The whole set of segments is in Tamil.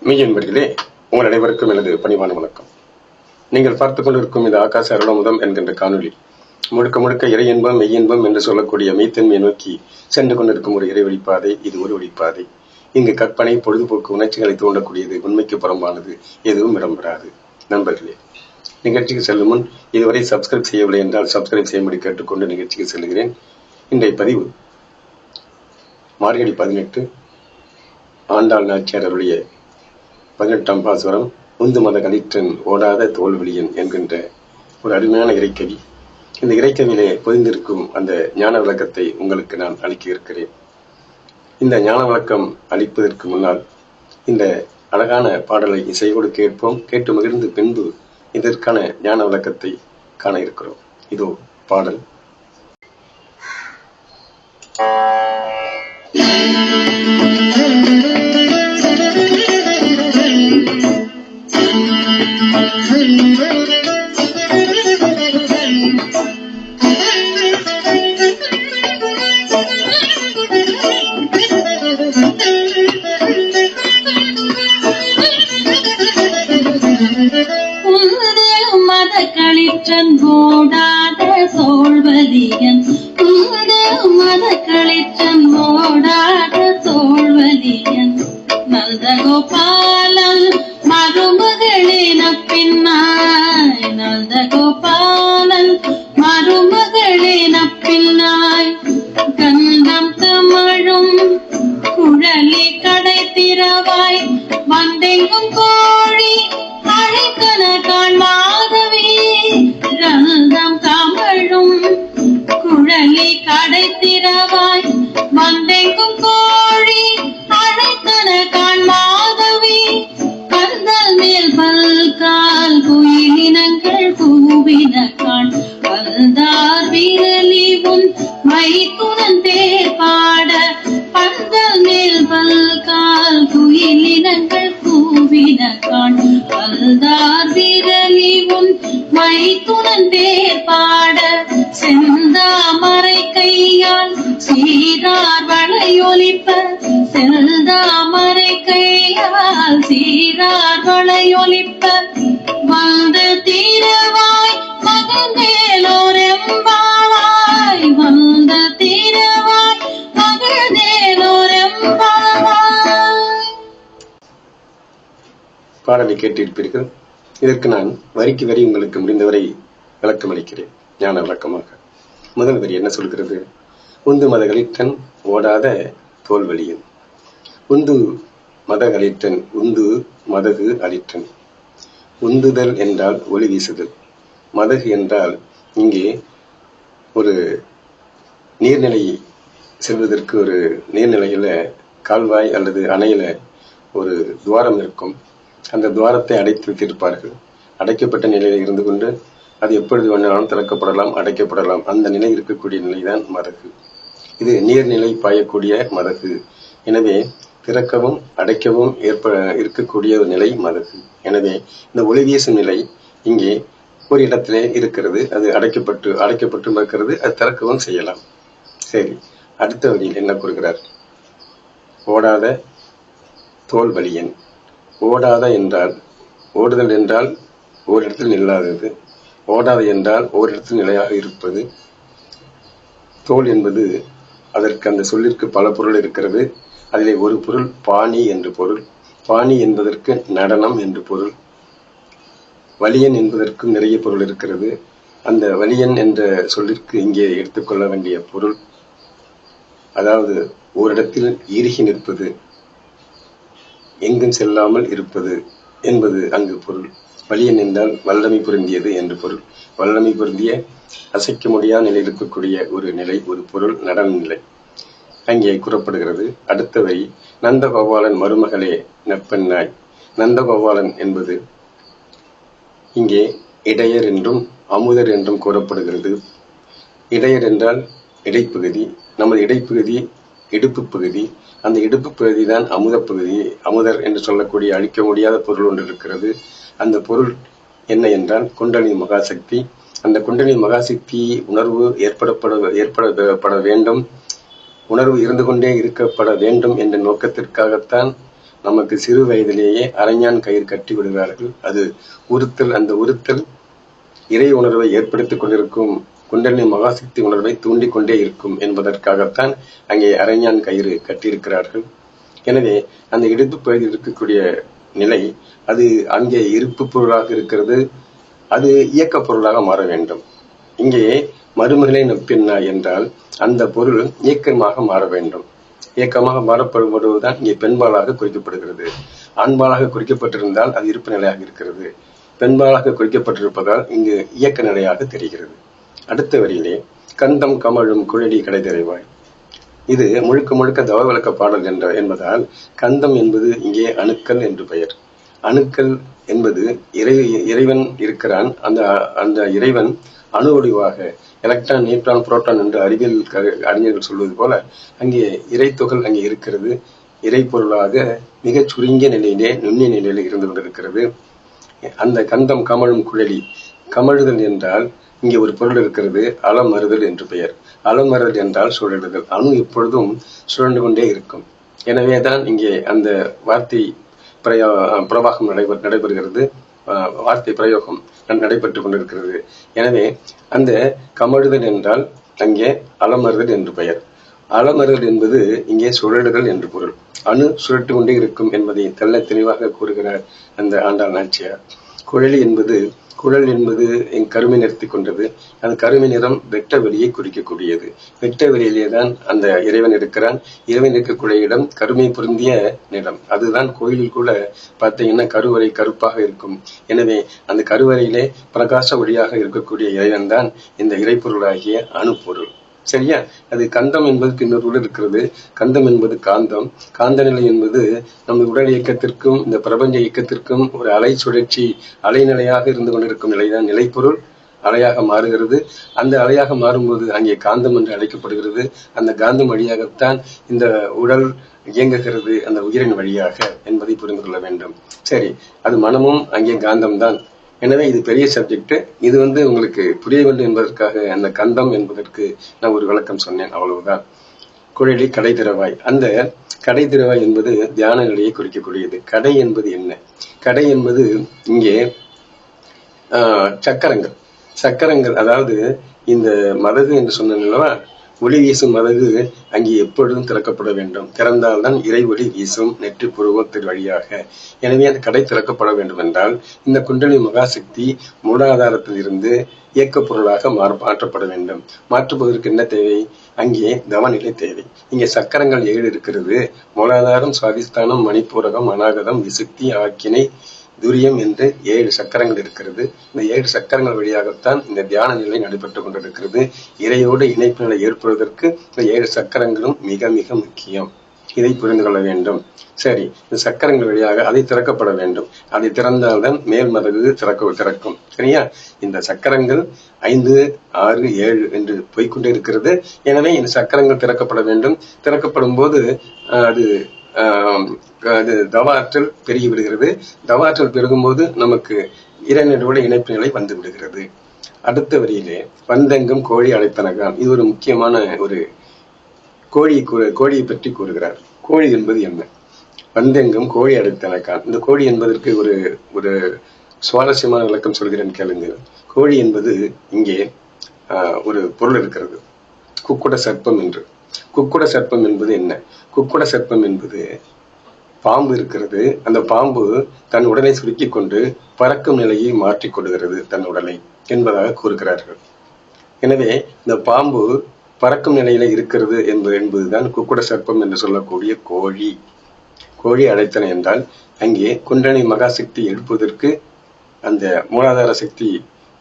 மெய் என்பர்களே உங்கள் அனைவருக்கும் எனது பணிவான வணக்கம். நீங்கள் பார்த்துக் கொண்டிருக்கும் இந்த ஆகாச அருளமுதம் என்கின்ற காணொளி முழுக்க முழுக்க இறை இன்பம் மெய் இன்பம் என்று சொல்லக்கூடிய மெய்த்தன்மையை நோக்கி சென்று கொண்டிருக்கும் ஒரு இறை பாதை இது ஒரு வழிப்பாதை இங்கு கற்பனை பொழுதுபோக்கு உணர்ச்சிகளை தூண்டக்கூடியது உண்மைக்கு புறம்பானது எதுவும் இடம்பெறாது. நண்பர்களே நிகழ்ச்சிக்கு செல்லும் முன் இதுவரை சப்ஸ்கிரைப் செய்யவில்லை என்றால் சப்ஸ்கிரைப் செய்யும்படி கேட்டுக்கொண்டு நிகழ்ச்சிக்கு செல்கிறேன். இன்றைய பதிவு மார்கழி பதினெட்டு ஆண்டாள் நாச்சியாரருடைய பதினெட்டாம் பாசுரம் உந்து மத கலிற்றன் ஓடாத தோல்வெளியன் என்கின்ற ஒரு அருமையான இறைக்கவி. இந்த இறைக்கவியிலே பொதிந்திருக்கும் அந்த ஞான விளக்கத்தை உங்களுக்கு நான் அளிக்க இருக்கிறேன். இந்த ஞான விளக்கம் அளிப்பதற்கு முன்னால் இந்த அழகான பாடலை இசையோடு கேட்போம். கேட்டு மகிழ்ந்து பின்பு இதற்கான ஞான விளக்கத்தை காண இருக்கிறோம். இதோ பாடல். உந்து கூவின காண் வந்தார் உன் மைத்துனன் பேர் பாட செந்தாமரை கையால் சீரார் வளையொலிப்ப செந்தாமரை கையால் சீரார் வளையொலிப்ப. பாடலை கேட்டிருப்பீர்கள். இதற்கு நான் வரிக்கு வரி உங்களுக்கு முடிந்தவரை விளக்கம் அளிக்கிறேன். ஞான விளக்கமாக. முதல் வரி என்ன சொல்கிறது? உந்து மதகளிட்டன் ஓடாத தோல்வழியன் உந்து மதகளிட்டன் உந்து மதகு அளிட்டன் உந்துதல் என்றால் ஒளி வீசுதல். மதகு என்றால் இங்கே ஒரு நீர்நிலை செல்வதற்கு ஒரு நீர்நிலையில கால்வாய் அல்லது அணையில ஒரு துவாரம் இருக்கும். அந்த துவாரத்தை அடைத்து வைத்திருப்பார்கள். அடைக்கப்பட்ட நிலையில் இருந்து கொண்டு அது எப்பொழுது வேணாலும் திறக்கப்படலாம் அடைக்கப்படலாம். அந்த நிலை இருக்கக்கூடிய நிலைதான் மரகு இது நீர்நிலை பாயக்கூடிய மரகு எனவே திறக்கவும் அடைக்கவும் ஏற்ப இருக்கக்கூடிய ஒரு நிலை மதகு எனவே இந்த ஒளி வீசும் நிலை இங்கே ஒரு இடத்திலே இருக்கிறது. அது அடைக்கப்பட்டு அடைக்கப்பட்டும் இருக்கிறது அது திறக்கவும் செய்யலாம். சரி. அடுத்த வழியில் என்ன கூறுகிறார்? ஓடாத தோல் வலியன் ஓடாத என்றால் ஓடுதல் என்றால் ஓரிடத்தில் நில்லாதது. ஓடாத என்றால் ஓரிடத்தில் நிலையாக இருப்பது. தோல் என்பது அதற்கு அந்த சொல்லிற்கு பல பொருள் இருக்கிறது. அதிலே ஒரு பொருள் பாணி என்று பொருள். பாணி என்பதற்கு நடனம் என்று பொருள். வலியன் என்பதற்கும் நிறைய பொருள் இருக்கிறது. அந்த வலியன் என்ற சொல்லிற்கு இங்கே எடுத்துக்கொள்ள வேண்டிய பொருள். அதாவது ஓரிடத்தில் இறுகி நிற்பது. எங்கும் செல்லாமல் இருப்பது என்பது அங்கு பொருள். வலியன் என்றால் வல்லமை பொருந்தியது என்று பொருள். வல்லமை பொருந்திய அசைக்க முடியாத நிலையில் இருக்கக்கூடிய ஒரு நிலை ஒரு பொருள் நடன நிலை. அங்கே கூறப்படுகிறது அடுத்த வரி நந்தகோபாலன் மருமகளே நற்பெண்ணாய் நந்தகோபாலன் என்பது இங்கே இடையர் என்றும் அமுதர் என்றும் கூறப்படுகிறது. இடையர் என்றால் இடைப்பகுதி. நமது இடைப்பகுதி இடுப்பு பகுதி. அந்த இடுப்பு பகுதி தான் அமுத பகுதி. அமுதர் என்று சொல்லக்கூடிய அழிக்க முடியாத பொருள் ஒன்று இருக்கிறது. அந்த பொருள் என்ன என்றால் குண்டலினி மகாசக்தி. அந்த குண்டலினி மகாசக்தி உணர்வு ஏற்படப்பட ஏற்படப்பட வேண்டும். உணர்வு இருந்து கொண்டே இருக்கப்பட வேண்டும் என்ற நோக்கத்திற்காகத்தான் நமக்கு சிறு வயதிலேயே அரைஞான் கயிறு கட்டி விடுகிறார்கள். அது உறுத்தல் அந்த உறுத்தல் இறை உணர்வை ஏற்படுத்திக் கொண்டிருக்கும் குண்டலினி மகாசக்தி உணர்வை தூண்டிக்கொண்டே இருக்கும் என்பதற்காகத்தான் அங்கே அரைஞான் கயிறு கட்டியிருக்கிறார்கள். எனவே அந்த இடுப்பு பகுதியில் இருக்கக்கூடிய நிலை அது அங்கே இருப்பு பொருளாக இருக்கிறது. அது இயக்க பொருளாக மாற வேண்டும். இங்கே மறுமகளை நப்பின்னா என்றால் அந்த பொருள் இயக்கமாக மாற வேண்டும். இயக்கமாக மாறப்படுவதுதான் இங்கே பெண்பாலாக குறிக்கப்படுகிறது. ஆண்பாலாக குறிக்கப்பட்டிருந்தால் அது இருப்பு நிலையாக இருக்கிறது. பெண்பாலாக குறிக்கப்பட்டிருப்பதால் இங்கு இயக்க நிலையாக தெரிகிறது. அடுத்த வரியிலே கந்தம் கமழும் குழலி கடைதறைவாய். இது முழுக்க முழுக்க தவ விளக்க பாடல் என்ற என்பதால் கந்தம் என்பது இங்கே அணுக்கள் என்று பெயர். அணுக்கள் என்பது இறை இறைவன் இருக்கிறான். அந்த அந்த இறைவன் அணு வடிவாக எலக்ட்ரான் நியூட்ரான் புரோட்டான் என்று அறிவியல் க- அறிஞர்கள் சொல்வது போல அங்கே இறை அங்கே இருக்கிறது. இறை பொருளாக மிகச் சுருங்கிய நிலையிலே நுண்ணிய நிலையில் இருந்து கொண்டிருக்கிறது. அந்த கந்தம் கமழும் குழலி கமழுதல் என்றால் இங்கே ஒரு பொருள் இருக்கிறது அலமறுதல் என்று பெயர். அலமறுதல் என்றால் சுழலுதல் அணு எப்பொழுதும் சுழண்டு கொண்டே இருக்கும். எனவே தான் இங்கே அந்த வார்த்தை பிரயோ பிரவாகம் நடைபெ நடைபெறுகிறது. வார்த்தை பிரயோகம் நடைபெற்றுக் கொண்டிருக்கிறது. எனவே அந்த கமழுதல் என்றால் அங்கே அலமறுதல் என்று பெயர். அலமறுதல் என்பது இங்கே சுழலுதல் என்று பொருள். அணு சுழட்டு கொண்டே இருக்கும் என்பதை தெள்ள தெளிவாக கூறுகிறார் அந்த ஆண்டாள் நாச்சியார். குழலி என்பது குழல் என்பது என் கருமை நிறுத்தி கொண்டது. அந்த கருமை நிறம் வெட்ட வெளியை குறிக்கக்கூடியது. வெட்ட வெளியிலே தான் அந்த இறைவன் இருக்கிறான். இறைவன் இருக்கக்கூடிய இடம் கருமை பொருந்திய நிலம். அதுதான் கோயிலில் கூட பார்த்தீங்கன்னா கருவறை கருப்பாக இருக்கும். எனவே அந்த கருவறையிலே பிரகாச ஒளியாக இருக்கக்கூடிய இறைவன் தான் இந்த இறைப்பொருளாகிய அணுப்பொருள். சரியா? அது கந்தம் என்பது இன்னொரு இருக்கிறது. கந்தம் என்பது காந்தம். காந்த நிலை என்பது நமது உடல் இயக்கத்திற்கும் இந்த பிரபஞ்ச இயக்கத்திற்கும் ஒரு அலை சுழற்சி அலைநிலையாக இருந்து கொண்டிருக்கும் நிலைதான் நிலைப்பொருள். அலையாக மாறுகிறது. அந்த அலையாக மாறும்போது அங்கே காந்தம் என்று அழைக்கப்படுகிறது. அந்த காந்தம் வழியாகத்தான் இந்த உடல் இயங்குகிறது அந்த உயிரின் வழியாக என்பதை புரிந்து கொள்ள வேண்டும். சரி அது மனமும் அங்கே காந்தம் தான் எனவே இது பெரிய சப்ஜெக்ட் இது வந்து உங்களுக்கு புரிய வேண்டும் என்பதற்காக அந்த கந்தம் என்பதற்கு நான் ஒரு விளக்கம் சொன்னேன் அவ்வளவுதான். குழலி கடை திறவாய். அந்த கடை திறவாய் என்பது தியான நிலையை குறிக்கக்கூடியது. கடை என்பது என்ன? கடை என்பது இங்கே ஆஹ், சக்கரங்கள். சக்கரங்கள் அதாவது இந்த மதகு என்று சொன்னல்லவா ஒளி வீசும் மதகு அங்கே எப்பொழுதும் திறக்கப்பட வேண்டும். திறந்தால்தான் இறை ஒளி வீசும் நெற்றி புருவத்தின் வழியாக. எனவே அந்த கடை திறக்கப்பட வேண்டும் என்றால் இந்த குண்டலி மகாசக்தி மூலாதாரத்தில் இருந்து இயக்கப் பொருளாக மாற- மாற்றப்பட வேண்டும். மாற்றுவதற்கு என்ன தேவை? அங்கே தவநிலை தேவை. இங்கே சக்கரங்கள் ஏழு இருக்கிறது மூலாதாரம் சுவாதிஸ்தானம் மணிப்பூரகம் அநாகதம் விசுக்தி ஆக்கினை துரியம் என்று ஏழு சக்கரங்கள் இருக்கிறது. இந்த ஏழு சக்கரங்கள் வழியாகத்தான் இந்த தியான நிலை நடைபெற்றுக் கொண்டிருக்கிறது. இறையோடு இணைப்பு நிலை ஏற்படுவதற்கு இந்த ஏழு சக்கரங்களும் மிக மிக முக்கியம். இதை புரிந்து கொள்ள வேண்டும். சரி இந்த சக்கரங்கள் வழியாக அதை திறக்கப்பட வேண்டும். அதை திறந்தால்தான் மேல் மதகு திறக்க திறக்கும். சரியா? இந்த சக்கரங்கள் ஐந்து ஆறு ஏழு என்று போய்கொண்டே இருக்கிறது எனவே இந்த சக்கரங்கள் திறக்கப்பட வேண்டும். திறக்கப்படும் போது அஹ், அது அது தவாற்றல் பெருகி விடுகிறது. தவாற்றல் பெருகும்போது நமக்கு இறைநடுவோட இணைப்பு நிலை வந்து விடுகிறது. அடுத்த வரியிலே வந்தெங்கும் கோழி அழைத்தனகான். இது ஒரு முக்கியமான ஒரு கோழி கோழியை பற்றி கூறுகிறார். கோழி என்பது என்ன? வந்தெங்கும் கோழி அடைத்தனக்கான் இந்த கோழி என்பதற்கு ஒரு ஒரு சுவாரஸ்யமான விளக்கம் சொல்கிறேன் கேளுங்கள். கோழி என்பது இங்கே ஆஹ், ஒரு பொருள் இருக்கிறது. குக்குட சர்ப்பம் என்று. குக்குட சர்ப்பம் என்பது என்ன? குக்குட சர்ப்பம் என்பது பாம்பு இருக்கிறது. அந்த பாம்பு தன் உடலை சுருக்கிக் கொண்டு பறக்கும் நிலையை மாற்றிக் கொள்கிறது தன் உடலை என்பதாக கூறுகிறார்கள். எனவே இந்த பாம்பு பறக்கும் நிலையில இருக்கிறது என்பது என்பதுதான் குக்குட சர்ப்பம் என்று சொல்லக்கூடிய கோழி. கோழி அழைத்தன என்றால் அங்கே குண்டனி மகாசக்தி எழுப்புவதற்கு அந்த மூலாதார சக்தி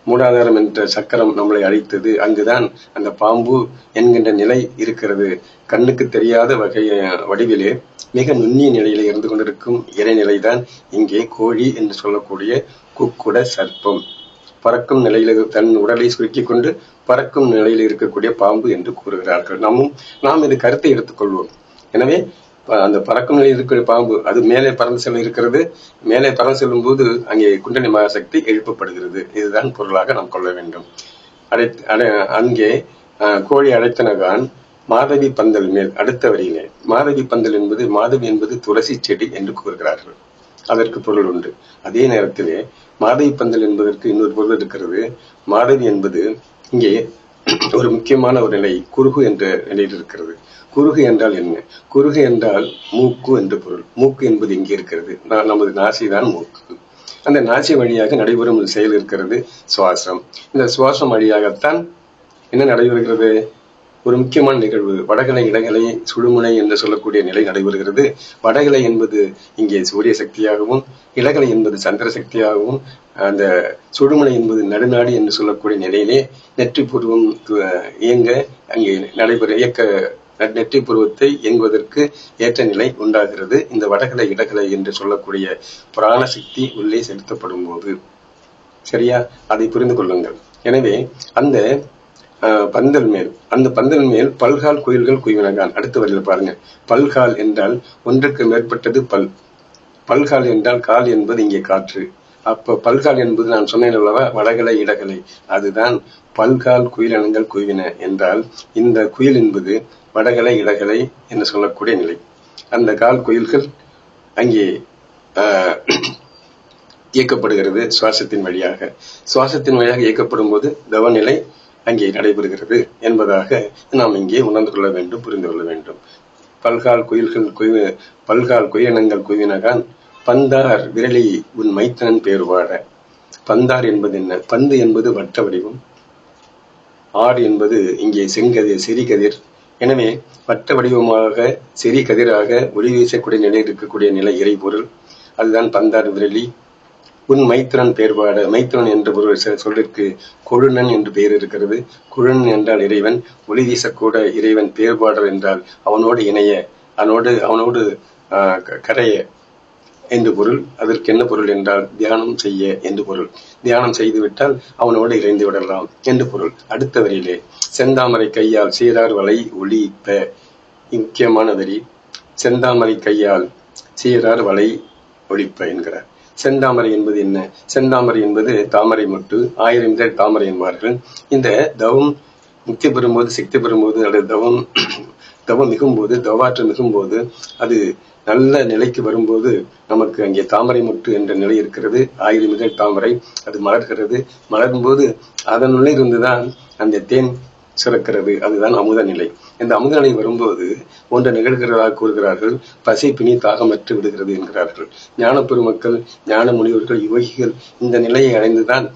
மூலாதாரம் என்ற சக்கரம் நம்மளை அழைத்தது. அங்குதான் அந்த பாம்பு என்கின்ற நிலை இருக்கிறது. கண்ணுக்கு தெரியாத வகை வடிவிலே மிக நுண்ணிய நிலையில இருந்து கொண்டிருக்கும் இறைநிலைதான் இங்கே கோழி என்று சொல்லக்கூடிய குக்குட சர்ப்பம். பறக்கும் நிலையில தன் உடலை சுருக்கிக் கொண்டு பறக்கும் நிலையில் இருக்கக்கூடிய பாம்பு என்று கூறுகிறார்கள். நாமும் நாம் இது கருத்தை எடுத்துக்கொள்வோம் எனவே அந்த பறக்கும் நிலையில் இருக்கிற பாம்பு அது மேலே பறந்து செல்ல இருக்கிறது. மேலே பறந்து செல்லும் போது அங்கே குண்டலி மகாசக்தி எழுப்பப்படுகிறது. இதுதான் பொருளாக நாம் கொள்ள வேண்டும். அடை அடை அங்கே கோழி அடைத்தனகான் மாதவி பந்தல் மேல் அடுத்த வரியிலே மாதவி பந்தல் என்பது மாதவி என்பது துளசி செடி என்று கூறுகிறார்கள். அதற்கு பொருள் உண்டு. அதே நேரத்திலே மாதவி பந்தல் என்பதற்கு இன்னொரு பொருள் இருக்கிறது. மாதவி என்பது இங்கே ஒரு முக்கியமான ஒரு நிலை குறுகு என்ற நிலையில் இருக்கிறது. குறுகு என்றால் என்ன? குறுகு என்றால் மூக்கு என்று பொருள். மூக்கு என்பது இங்கே இருக்கிறது. நான் நமது நாசிதான் மூக்கு. அந்த நாசி வழியாக நடைபெறும் ஒரு செயல் இருக்கிறது சுவாசம். இந்த சுவாசம் வழியாகத்தான் என்ன நடைபெறுகிறது? ஒரு முக்கியமான நிகழ்வு வடகலை இடகலை சுடுமுனை என்று சொல்லக்கூடிய நிலை நடைபெறுகிறது. வடகலை என்பது இங்கே சூரிய சக்தியாகவும் இடகலை என்பது சந்திர சக்தியாகவும் அந்த சுடுமுனை என்பது நடுநாடு என்று சொல்லக்கூடிய நிலையிலே நெற்றி பூர்வம் அஹ், இயங்க அங்கே நடைபெற இயக்க நெற்றி பூர்வத்தை இயங்குவதற்கு ஏற்ற நிலை உண்டாகிறது. இந்த வடகலை இடகலை என்று சொல்லக்கூடிய புராண சக்தி உள்ளே செலுத்தப்படும் போது. சரியா? அதை புரிந்து கொள்ளுங்கள். எனவே அந்த பந்தல் மேல் அந்த பந்தல் மேல் பல்கால் குயில்கள் குய்வினகான் அடுத்த வரையில் பாருங்க. பல்கால் என்றால் ஒன்றுக்கு மேற்பட்டது பல். பல்கால் என்றால் கால் என்பது இங்கே காற்று. அப்ப பல்கால் என்பது நான் சொன்னேன் அல்லவா? வடகலை இடகலை அதுதான் பல்கால் குயிலனங்கள் குய்வின என்றால் இந்த குயில் என்பது வடகலை இடகலை என்று சொல்லக்கூடிய நிலை. அந்த கால் குயில்கள் அங்கே இயக்கப்படுகிறது சுவாசத்தின் வழியாக. சுவாசத்தின் வழியாக இயக்கப்படும் போது தவநிலை அங்கே நடைபெறுகிறது என்பதாக நாம் இங்கே உணர்ந்து கொள்ள வேண்டும் புரிந்து கொள்ள வேண்டும். பல்கால் குயில்கள் குய்வு பல்கால் குயிலினங்கள் குவினகான் பந்தார் விரலி உன் மைத்தனன் பேருவாட. பந்தார் என்பது என்ன? பந்து என்பது வட்ட வடிவம். ஆறு என்பது இங்கே செங்கதிர் சிறிகதிர் எனவே வட்ட வடிவமாக சிறி கதிராக ஒளி வீசக்கூடிய நிலையில் இருக்கக்கூடிய நிலை இறைபொருள். அதுதான் பந்தார் விரலி. உன் மைத்திரன் பேர்பாடு மைத்திரன் என்ற ஒரு சொல்லிற்கு கொழுநன் என்று பெயர் இருக்கிறது. குழன் என்றால் இறைவன் ஒளி வீசக்கூட இறைவன் பேர்பாடல் என்றால் அவனோடு இணைய அவனோடு அவனோடு ஆஹ், கரைய என்று பொருள். அதற்கு என்ன பொருள் என்றால் தியானம் செய்ய என்று பொருள். தியானம் செய்துவிட்டால் அவனோடு இறைந்து விடலாம் என்று பொருள். அடுத்த வரியிலே செந்தாமரை கையால் சீரார் வலை ஒளிப்ப. முக்கியமான வரி செந்தாமரை கையால் சீரார் வலை ஒழிப்ப என்கிறார். செந்தாமரை என்பது என்ன? செந்தாமரை என்பது தாமரை மொட்டு ஆயிரம் பேர் தாமரை என்பார்கள். இந்த தவம் முக்தி பெறும்போது சக்தி பெறும்போது அல்லது தவம் தவம் மிகும்போது தவாற்று மிகும்போது அது நல்ல நிலைக்கு வரும்போது நமக்கு அங்கே தாமரை முட்டு என்ற நிலை இருக்கிறது. ஆயுள் மிக தாமரை அது மலர்கிறது. மலரும்போது அதனுள்ளே இருந்துதான் அந்த தேன் சிறக்கிறது. அதுதான் அமுத நிலை. இந்த அமுத நிலை வரும்போது ஒன்று நிகழ்கிறதாக கூறுகிறார்கள் பசி பிணி தாகமற்று விடுகிறது என்கிறார்கள். ஞான பெருமக்கள் ஞான முனிவர்கள் யோகிகள் இந்த நிலையை அடைந்துதான்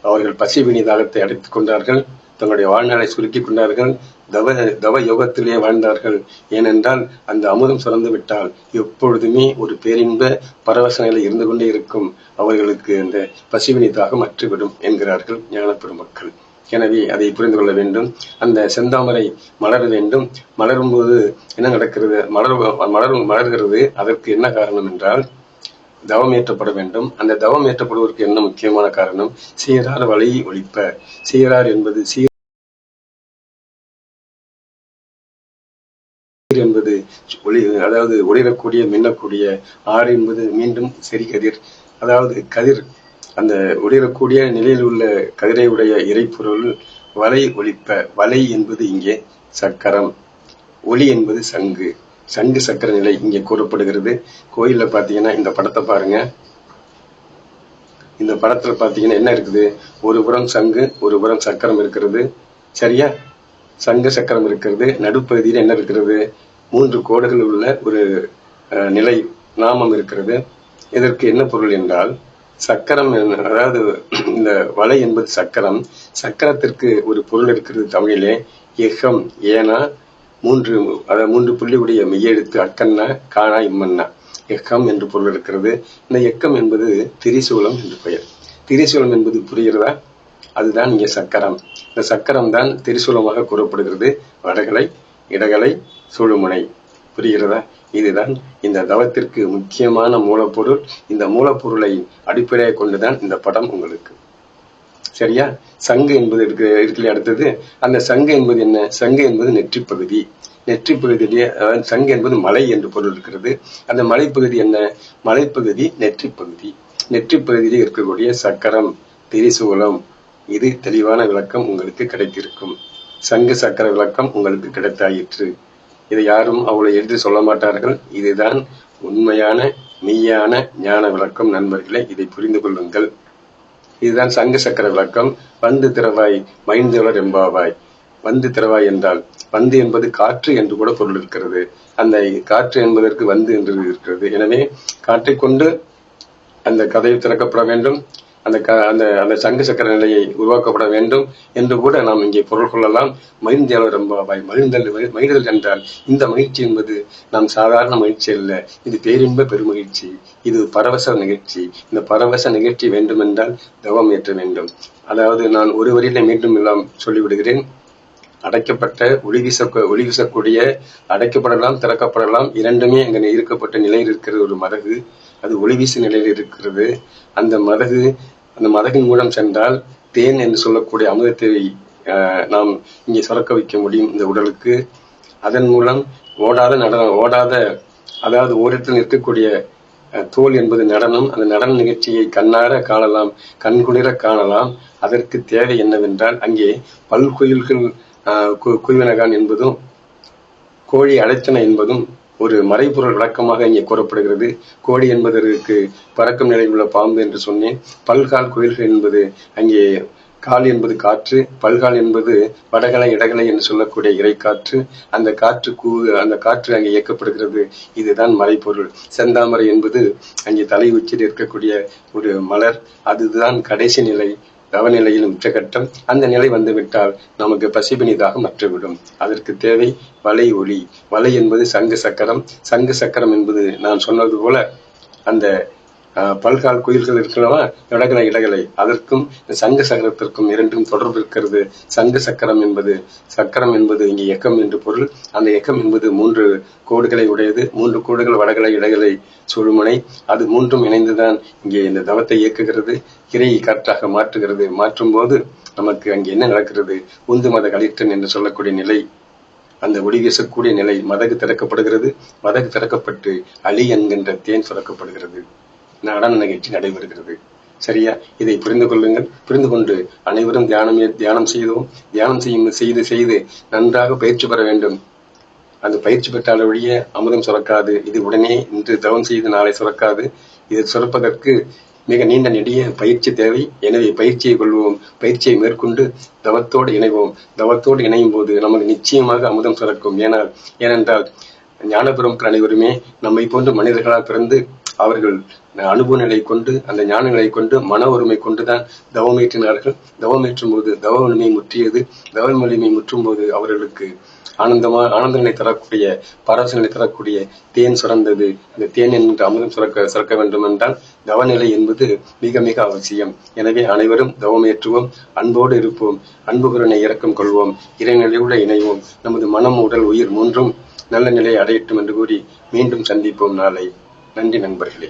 அவர்கள் பசி பிணி தாகத்தை அடைத்துக் கொண்டார்கள். தங்களுடைய வாழ்நாளை சுருக்கிக் கொண்டார்கள். தவ தவ யோகத்திலே வாழ்ந்தார்கள். ஏனென்றால் அந்த அமுதம் சுரந்து விட்டால் எப்பொழுதுமே ஒரு பேரின்ப பரவச நிலை இருந்து கொண்டே இருக்கும். அவர்களுக்கு அந்த பசிவினி தாகம் அற்றுவிடும் என்கிறார்கள் ஞான பெருமக்கள் எனவே அதை புரிந்து கொள்ள வேண்டும். அந்த செந்தாமரை மலர வேண்டும். மலரும் போது என்ன நடக்கிறது? மலர் மலரும் மலர்கிறது. அதற்கு என்ன காரணம் என்றால் தவம் ஏற்றப்பட வேண்டும். அந்த தவம் ஏற்றப்படுவதற்கு என்ன முக்கியமான காரணம்? சீரார் வழி ஒழிப்ப. சீரார் என்பது சீர் கதிர் என்பது ஒளி அதாவது ஒளிரக்கூடிய மின்னக்கூடிய ஆறு என்பது மீண்டும் செறி கதிர். அதாவது கதிர் அந்த ஒளிரக்கூடிய நிலையில் உள்ள கதிரை உடைய இறைப்பொருள் வலை ஒளிப்ப வலை என்பது இங்கே சக்கரம் ஒளி என்பது சங்கு. சங்கு சக்கர நிலை இங்கே கூறப்படுகிறது. கோயிலில் பார்த்தீங்கன்னா இந்த படத்தை பாருங்க. இந்த படத்தில் பார்த்தீங்கன்னா என்ன இருக்குது? ஒரு புறம் சங்கு ஒரு புறம் சக்கரம் இருக்கிறது. சரியா? சங்க சக்கரம் இருக்கிறது நடுப்பகுதியில் என்ன இருக்கிறது மூன்று கோடுகள் உள்ள ஒரு அஹ், நிலை நாமம் இருக்கிறது. இதற்கு என்ன பொருள் என்றால் சக்கரம் அதாவது இந்த வலை என்பது சக்கரம். சக்கரத்திற்கு ஒரு பொருள் இருக்கிறது தமிழிலே எகம் ஏனா மூன்று அதாவது மூன்று புள்ளி உடைய மெய்யெழுத்து அக்கண்ணா காணா இம்மண்ணா. எக்கம் என்று பொருள் இருக்கிறது. இந்த எக்கம் என்பது திரிசூலம் என்று பெயர். திரிசூலம் என்பது புரிகிறதா? அதுதான் இங்கே சக்கரம். இந்த சக்கரம் தான் திரிசூலமாக கூறப்படுகிறது. வடகலை இடகலை சுழுமுனை. புரிகிறதா? இதுதான் இந்த தவத்திற்கு முக்கியமான மூலப்பொருள். இந்த மூலப்பொருளை அடிப்படையாக கொண்டுதான் இந்த படம் உங்களுக்கு. சரியா? சங்கு என்பது இருக்கு இருக்குல்ல அடுத்தது? அந்த சங்கு என்பது என்ன? சங்கு என்பது நெற்றி பகுதி நெற்றி பகுதியிலே அதாவது சங்கு என்பது மலை என்று பொருள் இருக்கிறது. அந்த மலைப்பகுதி என்ன? மலைப்பகுதி நெற்றி பகுதி நெற்றி பகுதியிலே இருக்கக்கூடிய சக்கரம் திரிசூலம். இது தெளிவான விளக்கம் உங்களுக்கு கிடைத்திருக்கும். சங்கு சக்கர விளக்கம் உங்களுக்கு கிடைத்தாயிற்று. இதை யாரும் அவ்வளவு எழுதி சொல்ல மாட்டார்கள். இதுதான் உண்மையான மெய்யான ஞான விளக்கம் நண்பர்களே. இதை புரிந்து கொள்ளுங்கள். இதுதான் சங்கு சக்கர விளக்கம். வந்து திறவாய் மைந்தவர் எம்பாவாய் வந்து திறவாய் என்றால் வந்து என்பது காற்று என்று கூட பொருள் இருக்கிறது. அந்த காற்று என்பதற்கு வந்து என்று இருக்கிறது. எனவே காற்றை கொண்டு அந்த கதை திறக்கப்பட வேண்டும். அந்த க அந்த அந்த சங்கு சக்கர நிலையை உருவாக்கப்பட வேண்டும் என்று கூட நாம் இங்கே பொருள் கொள்ளலாம். மகிழ்ந்தியாளர் ரொம்ப மகிழ்ந்தல் மகிழ்தல் என்றால் இந்த மகிழ்ச்சி என்பது நாம் சாதாரண மகிழ்ச்சி அல்ல. இது பேரின்ப பெருமகிழ்ச்சி. இது பரவச நிகழ்ச்சி. இந்த பரவச நிகழ்ச்சி வேண்டுமென்றால் தவம் ஏற்ற வேண்டும். அதாவது நான் ஒரு வரியில மீண்டும் எல்லாம் சொல்லிவிடுகிறேன். அடைக்கப்பட்ட ஒளி வீச ஒளி வீசக்கூடிய அடைக்கப்படலாம் திறக்கப்படலாம் இரண்டுமே அங்கே இருக்கப்பட்ட நிலையில் இருக்கிற ஒரு மரகு அது ஒளி வீசு நிலையில் இருக்கிறது. அந்த மதகு அந்த மதகின் மூலம் சென்றால் தேன் என்று சொல்லக்கூடிய அமிர்தத்தை ஆஹ், நாம் இங்கே சுரக்க வைக்க முடியும் இந்த உடலுக்கு. அதன் மூலம் ஓடாத நடனம் ஓடாத அதாவது ஓரிடத்தில் நிற்கக்கூடிய அஹ், தோல் என்பது நடனம். அந்த நடன நிகழ்ச்சியை கண்ணார காணலாம் கண்குளிர காணலாம். அதற்கு தேவை என்னவென்றால் அங்கே பல்குயில்கள் ஆஹ், கு- என்பதும் கோழி அடைத்தன என்பதும் ஒரு மறைபொருள் விளக்கமாக இங்கே கூறப்படுகிறது. கோடி என்பதற்கு பறக்கும் நிலையில் உள்ள பாம்பு என்று சொன்னேன். பல்கால் கோயில்கள் என்பது அங்கே கால் என்பது காற்று பல்கால் என்பது வடகலை இடகலை என்று சொல்லக்கூடிய இறைக்காற்று. அந்த காற்று கூ அந்த காற்று அங்கே இயக்கப்படுகிறது. இதுதான் மறைப்பொருள் செந்தாமரை என்பது அங்கே தலை உச்சியில் இருக்கக்கூடிய ஒரு மலர். அதுதான் கடைசி நிலை. தவநிலையில் உச்சகட்டம் அந்த நிலை வந்துவிட்டால் நமக்கு பசிபினிதாக மற்றுவிடும். அதற்கு தேவை வலை ஒளி. வலை என்பது சங்கு சக்கரம். சங்கு சக்கரம் என்பது நான் சொன்னது போல அந்த பல்கால் குயில்கள் இருக்கிறவா இடகலை இடகலை அதற்கும் சங்க சக்கரத்திற்கும் இரண்டும் தொடர்பு இருக்கிறது. சங்கு சக்கரம் என்பது சக்கரம் என்பது இங்கே எக்கம் என்று பொருள். அந்த இயக்கம் என்பது மூன்று கோடுகளை உடையது. மூன்று கோடுகள் வடகலை இடகலை சுழுமுனை. அது மூன்றும் இணைந்துதான் இங்கே இந்த தவத்தை இயக்குகிறது. இறையை காற்றாக மாற்றுகிறது. மாற்றும் போது நமக்கு அங்கே என்ன நடக்கிறது? உந்து மத கலிட்டன் என்று சொல்லக்கூடிய நிலை அந்த ஒளி வீசக்கூடிய நிலை மதகு திறக்கப்படுகிறது. மதகு திறக்கப்பட்டு அலி என்கின்ற தேன் சுரக்கப்படுகிறது. நடன நிகழ்ச்சி நடைபெறுகிறது. சரியா? இதை புரிந்து கொள்ளுங்கள். புரிந்து கொண்டு அனைவரும் தியானம் தியானம் செய்தோம் தியானம் செய்யும் செய்து செய்து நன்றாக பயிற்சி பெற வேண்டும். அந்த பயிற்சி பெற்றால் ஒழிய அமுதம் சுரக்காது. இது உடனே இன்று தவம் செய்து நாளை சுரக்காது. இது சுரப்பதற்கு மிக நீண்ட நெடிய பயிற்சி தேவை. எனவே பயிற்சியை கொள்வோம். பயிற்சியை மேற்கொண்டு தவத்தோடு இணைவோம். தவத்தோடு இணையும் போது நமக்கு நிச்சயமாக அமுதம் சுரக்கும். ஏனால் ஏனென்றால் ஞானபுரம் அனைவருமே நம்மை போன்ற மனிதர்களால் பிறந்து அவர்கள் அனுபவ நிலை கொண்டு அந்த ஞான நிலை கொண்டு மன ஒருமை கொண்டுதான் தவமேற்றினார்கள் தவமேற்றும் போது தவ வலிமை முற்றியது. தவ வலிமை முற்றும் போது அவர்களுக்கு ஆனந்தமா ஆனந்த நிலை தரக்கூடிய பரவச நிலை தரக்கூடிய தேன் சுரந்தது. அந்த தேன் என்ற அமுதம் சுரக்க சுரக்க வேண்டும் என்றால் தவநிலை என்பது மிக மிக அவசியம். எனவே அனைவரும் தவமேற்றுவோம் அன்போடு இருப்போம் அன்புகிறனை இறக்கம் கொள்வோம் இறைநிலையுடன் இணைவோம். நமது மனம் உடல் உயிர் மூன்றும் நல்ல நிலையை அடையட்டும் என்று கூறி மீண்டும் சந்திப்போம் நாளை. நன்றி நண்பர்களே.